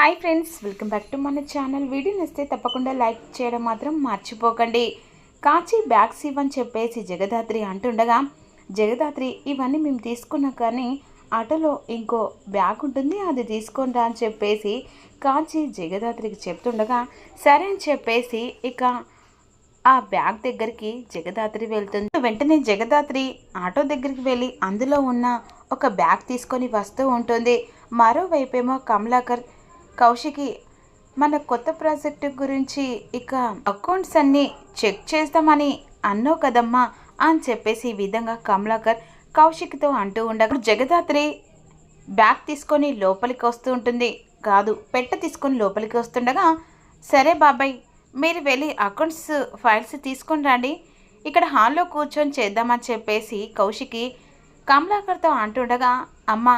Hi friends welcome back to మన channel. Video నచ్చితే తప్పకుండా లైక్ చేయడం మాత్రం మర్చిపోకండి. కాచి బ్యాగ్స్ ఇవ్వని చెప్పేసి జగదాత్రి అంటుండగా జగదాత్రి ఇవన్నీ మేము తీసుకున్నా కానీ ఆటోలో ఇంకో బ్యాగ్ ఉంటుంది అది తీసుకొని రా అని చెప్పేసి కాచి జగదాత్రికి చెప్తుండగా సరే అని చెప్పేసి ఇక ఆ బ్యాగ్ దగ్గరికి జగదాత్రి వెళ్తుంది. వెంటనే జగదాత్రి ఆటో దగ్గరికి వెళ్ళి అందులో ఉన్న ఒక బ్యాగ్ తీసుకొని వస్తూ ఉంటుంది. మరోవైపేమో కమలాకర్ కౌశికి మన కొత్త ప్రాజెక్టు గురించి ఇక అకౌంట్స్ అన్నీ చెక్ చేద్దామని అన్నావు కదమ్మా అని చెప్పేసి ఈ విధంగా కమలాకర్ కౌశిక్తో అంటూ ఉండగా జగదాత్రి బ్యాగ్ తీసుకొని లోపలికి వస్తూ ఉంటుంది. కాదు పెట్ట తీసుకొని లోపలికి వస్తుండగా సరే బాబాయ్ మీరు వెళ్ళి అకౌంట్స్ ఫైల్స్ తీసుకొని రండి. ఇక్కడ హాల్లో కూర్చొని చేద్దామని చెప్పేసి కౌశికి కమలాకర్తో అంటుండగా అమ్మ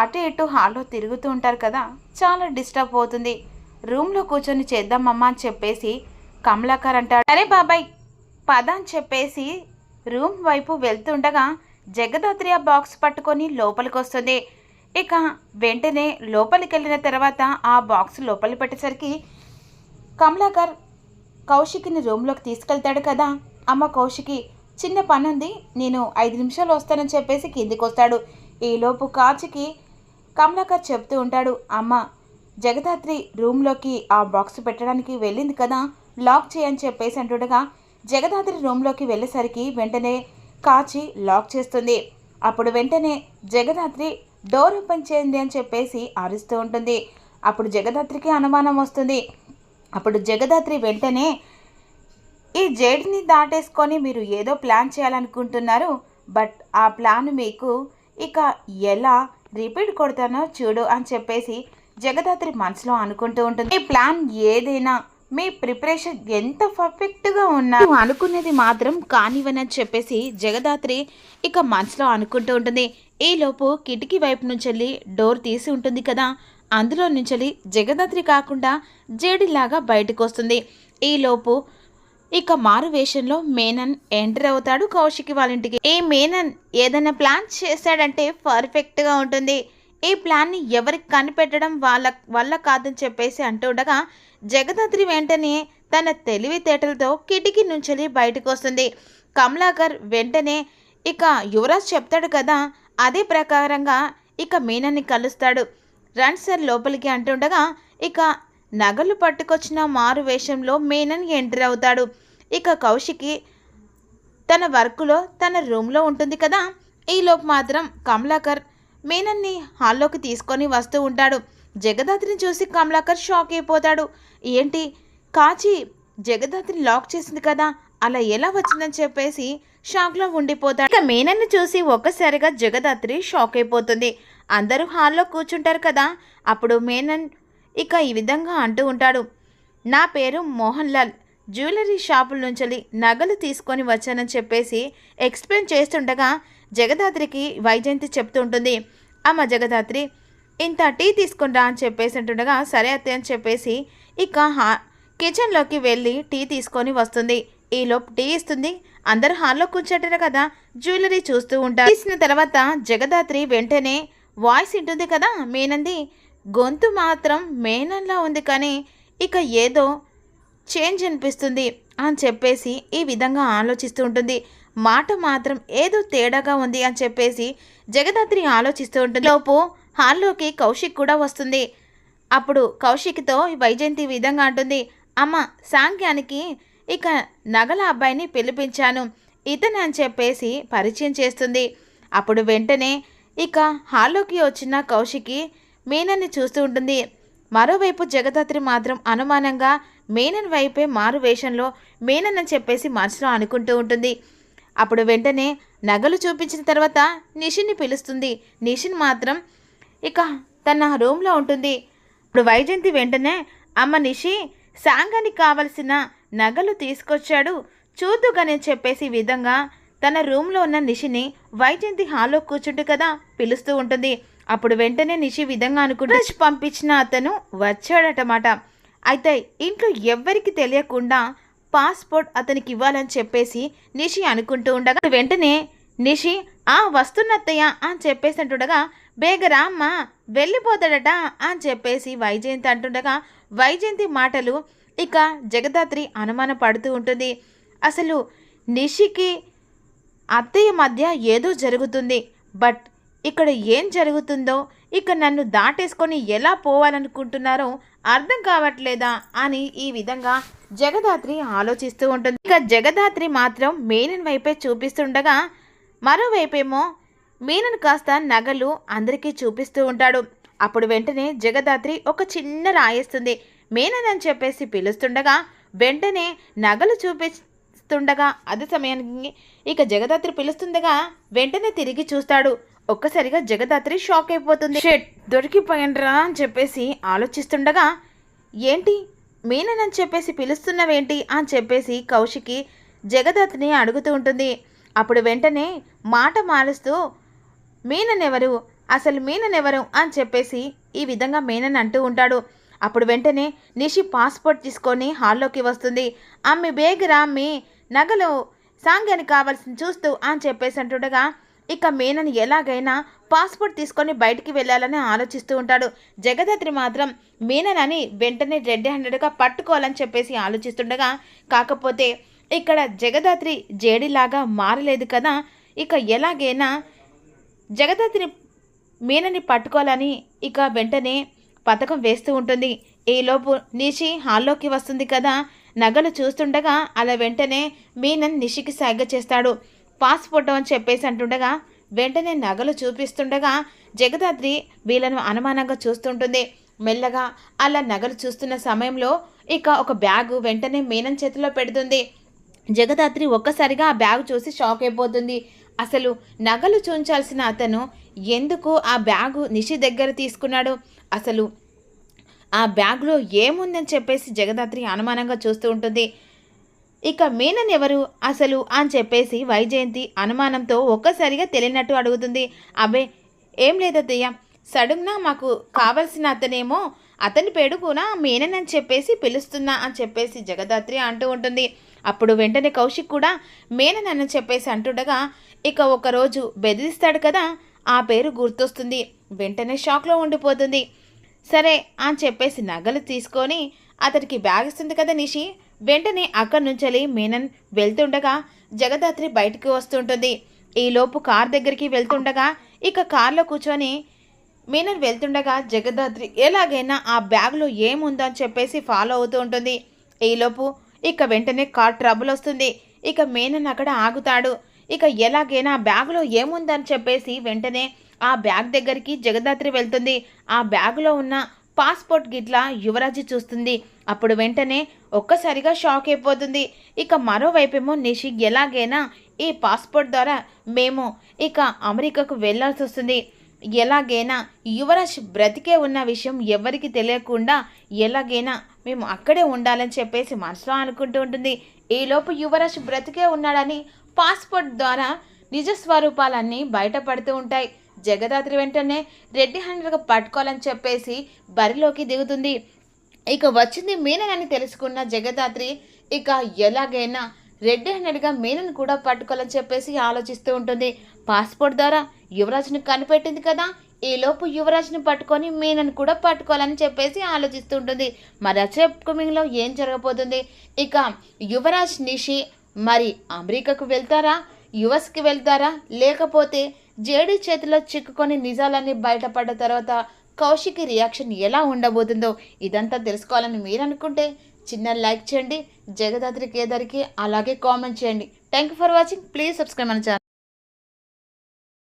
అటు ఇటు హాల్లో తిరుగుతూ ఉంటారు కదా చాలా డిస్టర్బ్ అవుతుంది. రూమ్లో కూర్చొని చేద్దామమ్మా అని చెప్పేసి కమలాకర్ అంటాడు. అరే బాబాయ్ పద అని చెప్పేసి రూమ్ వైపు వెళ్తుండగా జగదాత్రి ఆ బాక్స్ పట్టుకొని లోపలికి వస్తుంది. ఇక వెంటనే లోపలికి వెళ్ళిన తర్వాత ఆ బాక్స్ లోపలి పెట్టేసరికి కమలాకర్ కౌశికిని రూమ్లోకి తీసుకెళ్తాడు కదా. అమ్మ కౌశికి చిన్న పని ఉంది నేను ఐదు నిమిషాలు వస్తానని చెప్పేసి కిందికి వస్తాడు. ఈలోపు కాచికి కమలాకర్ చెప్తూ ఉంటాడు అమ్మ జగదాత్రి రూమ్లోకి ఆ బాక్స్ పెట్టడానికి వెళ్ళింది కదా లాక్ చేయని చెప్పేసి అంటుండగా జగదాత్రి రూమ్లోకి వెళ్ళేసరికి వెంటనే కాచి లాక్ చేస్తుంది. అప్పుడు వెంటనే జగదాత్రి డోర్ ఓపెన్ చేయండి అని చెప్పేసి అరుస్తూ ఉంటుంది. అప్పుడు జగదాత్రికి అనుమానం వస్తుంది. అప్పుడు జగదాత్రి వెంటనే ఈ జేడిని దాటేసుకొని మీరు ఏదో ప్లాన్ చేయాలనుకుంటున్నారు బట్ ఆ ప్లాన్ మీకు ఇక ఎలా రిపీట్ కొడతానో చూడు అని చెప్పేసి జగదాత్రి మనసులో అనుకుంటూ ఉంటుంది. ఈ ప్లాన్ ఏదైనా మీ ప్రిపరేషన్ ఎంత పర్ఫెక్ట్గా ఉన్నా అనుకునేది అనుకున్నది మాత్రం కానివ్వనని చెప్పేసి జగదాత్రి ఇక మనసులో అనుకుంటూ ఉంటుంది. ఈలోపు కిటికీ వైపు నుంచి డోర్ తీసి ఉంటుంది కదా. అందులో నుంచి జగదాత్రి కాకుండా జేడిలాగా బయటకు వస్తుంది. ఈలోపు ఇక మారు వేషంలో మేనన్ ఎంటర్ అవుతాడు కౌశికి వాళ్ళ ఇంటికి ఈ మేనన్ ఏదైనా ప్లాన్ చేశాడంటే పర్ఫెక్ట్గా ఉంటుంది. ఈ ప్లాన్ని ఎవరికి కనిపెట్టడం వాళ్ళ వల్ల కాదని చెప్పేసి అంటుండగా జగదాత్రి వెంటనే తన తెలివితేటలతో కిటికీ నుంచి బయటకు వస్తుంది. కమలాకర్ వెంటనే ఇక యువరాజ్ చెప్తాడు కదా అదే ప్రకారంగా ఇక మీనాన్ని కలుస్తాడు. రణ్ సార్ లోపలికి అంటుండగా ఇక నగలు పట్టుకొచ్చిన మారు వేషంలో మీనన్ ఎంటర్ అవుతాడు. ఇక కౌశికి తన వర్క్లో తన రూమ్లో ఉంటుంది కదా. ఈలోపు మాత్రం కమలాకర్ మీనన్ని హాల్లోకి తీసుకొని వస్తూ ఉంటాడు. జగదాత్రిని చూసి కమలాకర్ షాక్ అయిపోతాడు. ఏంటి? కాచి జగదాత్రిని లాక్ చేసింది కదా. అలా ఎలా వచ్చిందని చెప్పేసి షాక్లో ఉండిపోతాడు. ఇక మీనన్ని చూసి ఒక్కసారిగా జగదాత్రి షాక్ అయిపోతుంది. అందరూ హాల్లో కూర్చుంటారు కదా. అప్పుడు మేనన్ ఇక ఈ విధంగా అంటూ ఉంటాడు. నా పేరు మోహన్ లాల్. జ్యువెలరీ షాపుల నుంచి నగలు తీసుకొని వచ్చానని చెప్పేసి ఎక్స్ప్లెయిన్ చేస్తుండగా జగదాత్రికి వైజయంతి చెప్తూ ఉంటుంది. అమ్మ జగదాత్రి ఇంత టీ తీసుకొని రా అని చెప్పేసి అంటుండగా సరే అత్తయ్య అని చెప్పేసి ఇక హా కిచెన్లోకి వెళ్ళి టీ తీసుకొని వస్తుంది. ఈలోపు టీ ఇస్తుంది. అందరు హాల్లో కూర్చోటారు కదా. జ్యువెలరీ చూస్తూ ఉంటారు తీసిన తర్వాత జగదాత్రి వెంటనే వాయిస్ ఉంటుంది కదా మేనంది. గొంతు మాత్రం మేనంలా ఉంది కానీ ఇక ఏదో చేంజ్ అనిపిస్తుంది అని చెప్పేసి ఈ విధంగా ఆలోచిస్తూ ఉంటుంది. మాట మాత్రం ఏదో తేడాగా ఉంది అని చెప్పేసి జగదాత్రి ఆలోచిస్తూ ఉంటుంది. లోపు హాల్లోకి కౌశిక్ కూడా వస్తుంది. అప్పుడు కౌశిక్తో వైజయంతి విధంగా అంటుంది. అమ్మ సాంఖ్యానికి ఇక నగల అబ్బాయిని పిలిపించాను. ఇతను అని చెప్పేసి పరిచయం చేస్తుంది. అప్పుడు వెంటనే ఇక హాల్లోకి వచ్చిన కౌశికి మీనని చూస్తూ ఉంటుంది. మరోవైపు జగదాత్రి మాత్రం అనుమానంగా మేనన్ వైపే మారు వేషంలో మేనన్ అని చెప్పేసి మనసులో అనుకుంటూ ఉంటుంది. అప్పుడు వెంటనే నగలు చూపించిన తర్వాత నిషిని పిలుస్తుంది. నిషిన్ మాత్రం ఇక తన రూమ్లో ఉంటుంది. ఇప్పుడు వైజయంతి వెంటనే అమ్మ నిషి సాంగానికి కావలసిన నగలు తీసుకొచ్చాడు. చూద్దుగానే చెప్పేసి విధంగా తన రూమ్లో ఉన్న నిషిని వైజయంతి హాల్లో కూర్చుంటు కదా పిలుస్తూ ఉంటుంది. అప్పుడు వెంటనే నిషి విధంగా అనుకుంటూ పంపించిన అతను వచ్చాడటమాట. అయితే ఇంట్లో ఎవ్వరికి తెలియకుండా పాస్పోర్ట్ అతనికి ఇవ్వాలని చెప్పేసి నిషి అనుకుంటూ ఉండగా వెంటనే నిషి ఆ వస్తున్నత్తయ్య అని చెప్పేసి అంటుండగా బేగరామ్మ వెళ్ళిపోతాడట అని చెప్పేసి వైజయంతి అంటుండగా వైజయంతి మాటలు ఇక జగదాత్రి అనుమాన పడుతూ ఉంటుంది. అసలు నిషికి అత్తయ్య మధ్య ఏదో జరుగుతుంది. బట్ ఇక్కడ ఏం జరుగుతుందో ఇక నన్ను దాటేసుకొని ఎలా పోవాలనుకుంటున్నారో అర్థం కావట్లేదా అని ఈ విధంగా జగదాత్రి ఆలోచిస్తూ ఉంటుంది. ఇక జగదాత్రి మాత్రం మేనన్ వైపే చూపిస్తుండగా మరోవైపేమో మీనన్ కాస్త నగలు అందరికీ చూపిస్తూ ఉంటాడు. అప్పుడు వెంటనే జగదాత్రి ఒక చిన్న రాయేస్తుంది. మేనన్ అని చెప్పేసి పిలుస్తుండగా వెంటనే నగలు చూపిస్తుండగా అదే సమయానికి ఇక జగదాత్రి పిలుస్తుండగా వెంటనే తిరిగి చూస్తాడు. ఒక్కసారిగా జగదాత్రి షాక్ అయిపోతుంది. షెట్ దొరికిపోయినరా అని చెప్పేసి ఆలోచిస్తుండగా ఏంటి? మీనని చెప్పేసి పిలుస్తున్నవేంటి? అని చెప్పేసి కౌశికి జగదాత్ని అడుగుతూ ఉంటుంది. అప్పుడు వెంటనే మాట మారుస్తూ మీననెవరు? అసలు మీననెవరు? అని చెప్పేసి ఈ విధంగా మీనన్ అంటూ ఉంటాడు. అప్పుడు వెంటనే నిషి పాస్పోర్ట్ తీసుకొని హాల్లోకి వస్తుంది. అమ్మి బేగ్ రామ్మి నగలు సాంగ్యానికి కావాల్సింది చూస్తూ అని చెప్పేసి అంటుండగా ఇక మీనని ఎలాగైనా పాస్పోర్ట్ తీసుకొని బయటికి వెళ్ళాలని ఆలోచిస్తూ ఉంటాడు. జగదాత్రి మాత్రం మీననని అని వెంటనే రెడ్ హ్యాండెడ్గా పట్టుకోవాలని చెప్పేసి ఆలోచిస్తుండగా కాకపోతే ఇక్కడ జగదాత్రి జేడిలాగా మారలేదు కదా ఇక ఎలాగైనా జగదాత్రి మీనని పట్టుకోవాలని ఇక వెంటనే పథకం వేస్తూ ఉంటుంది. ఈలోపు నిషి హాల్లోకి వస్తుంది కదా నగలు చూస్తుండగా అలా వెంటనే మీనన్ నిషికి సాగ చేస్తాడు. పాస్పోర్ట్ అని చెప్పేసి అంటుండగా వెంటనే నగలు చూపిస్తుండగా జగదాత్రి వీళ్ళను అనుమానంగా చూస్తుంటుంది. మెల్లగా అలా నగలు చూస్తున్న సమయంలో ఇక ఒక బ్యాగు వెంటనే మీనం చేతిలో పెడుతుంది. జగదాత్రి ఒక్కసారిగా ఆ బ్యాగ్ చూసి షాక్ అయిపోతుంది. అసలు నగలు చూంచాల్సిన అతను ఎందుకు ఆ బ్యాగు నిషి దగ్గర తీసుకున్నాడు? అసలు ఆ బ్యాగ్లో ఏముందని చెప్పేసి జగదాత్రి అనుమానంగా చూస్తూ ఉంటుంది. ఇక మీనన్ ఎవరు అసలు అని చెప్పేసి వైజయంతి అనుమానంతో ఒక్కసారిగా తెలియనట్టు అడుగుతుంది. అబే ఏం లేదత్తయ్య. సడన్గా మాకు కావలసిన అతనేమో అతని పేరు కూడా మీనన్ అని చెప్పేసి పిలుస్తున్నా అని చెప్పేసి జగదాత్రి అంటూ ఉంటుంది. అప్పుడు వెంటనే కౌశిక్ కూడా మేనన్ అని చెప్పేసి అంటుండగా ఇక ఒకరోజు బెదిరిస్తాడు కదా ఆ పేరు గుర్తొస్తుంది. వెంటనే షాక్లో ఉండిపోతుంది. సరే అని చెప్పేసి నగలు తీసుకొని అతడికి బ్యాగ్ ఇస్తుంది కదా నిషి. వెంటనే అక్కడి నుంచి మీనన్ వెళ్తుండగా జగదాత్రి బయటికి వస్తుంటుంది. ఈలోపు కార్ దగ్గరికి వెళ్తుండగా ఇక కార్లో కూర్చొని మీనన్ వెళ్తుండగా జగదాత్రి ఎలాగైనా ఆ బ్యాగ్లో ఏముందని చెప్పేసి ఫాలో అవుతూ ఉంటుంది. ఈలోపు ఇక వెంటనే కార్ ట్రబుల్ వస్తుంది. ఇక మీనన్ అక్కడ ఆగుతాడు. ఇక ఎలాగైనా బ్యాగ్లో ఏముందని చెప్పేసి వెంటనే ఆ బ్యాగ్ దగ్గరికి జగదాత్రి వెళ్తుంది. ఆ బ్యాగ్లో ఉన్న పాస్పోర్ట్ గిట్ల యువరాజు చూస్తుంది. అప్పుడు వెంటనే ఒక్కసారిగా షాక్ అయిపోతుంది. ఇక మరోవైపేమో నిషి ఎలాగైనా ఈ పాస్పోర్ట్ ద్వారా మేము ఇక అమెరికాకు వెళ్ళాల్సి వస్తుంది. ఎలాగైనా యువరాజ్ బ్రతికే ఉన్న విషయం ఎవరికి తెలియకుండా ఎలాగైనా మేము అక్కడే ఉండాలని చెప్పేసి మనసులో అనుకుంటూ ఉంటుంది. ఈలోపు యువరాజ్ బ్రతికే ఉన్నాడని పాస్పోర్ట్ ద్వారా నిజ స్వరూపాలన్నీ బయటపడుతూ ఉంటాయి. జగదాత్రి వెంటనే రెడ్డి హ్యాండర్గా పట్టుకోవాలని చెప్పేసి బరిలోకి దిగుతుంది. ఇక వచ్చింది మీననని తెలుసుకున్న జగదాత్రి ఇక ఎలాగైనా రెడ్ హ్యాండెడ్గా మీనను కూడా పట్టుకోవాలని చెప్పేసి ఆలోచిస్తూ ఉంటుంది. పాస్పోర్ట్ ద్వారా యువరాజ్ని కనిపెట్టింది కదా ఈలోపు యువరాజ్ని పట్టుకొని మీనను కూడా పట్టుకోవాలని చెప్పేసి ఆలోచిస్తూ ఉంటుంది. మరి అప్కమింగ్లో ఏం జరగబోతుంది? ఇక యువరాజ్ నిషి మరి అమెరికాకు వెళ్తారా? యుఎస్కి వెళ్తారా? లేకపోతే జేడీ చేతిలో చిక్కుకొని నిజాలన్నీ బయటపడ్డ తర్వాత కౌశికి రియాక్షన్ ఎలా ఉండబోతుందో ఇదంతా తెలుసుకోవాలని మీరు అనుకుంటే చిన్న లైక్ చేయండి జగదాత్రి కేదారికి అలాగే కామెంట్ చేయండి. Thank you for watching. Please subscribe మన ఛానల్.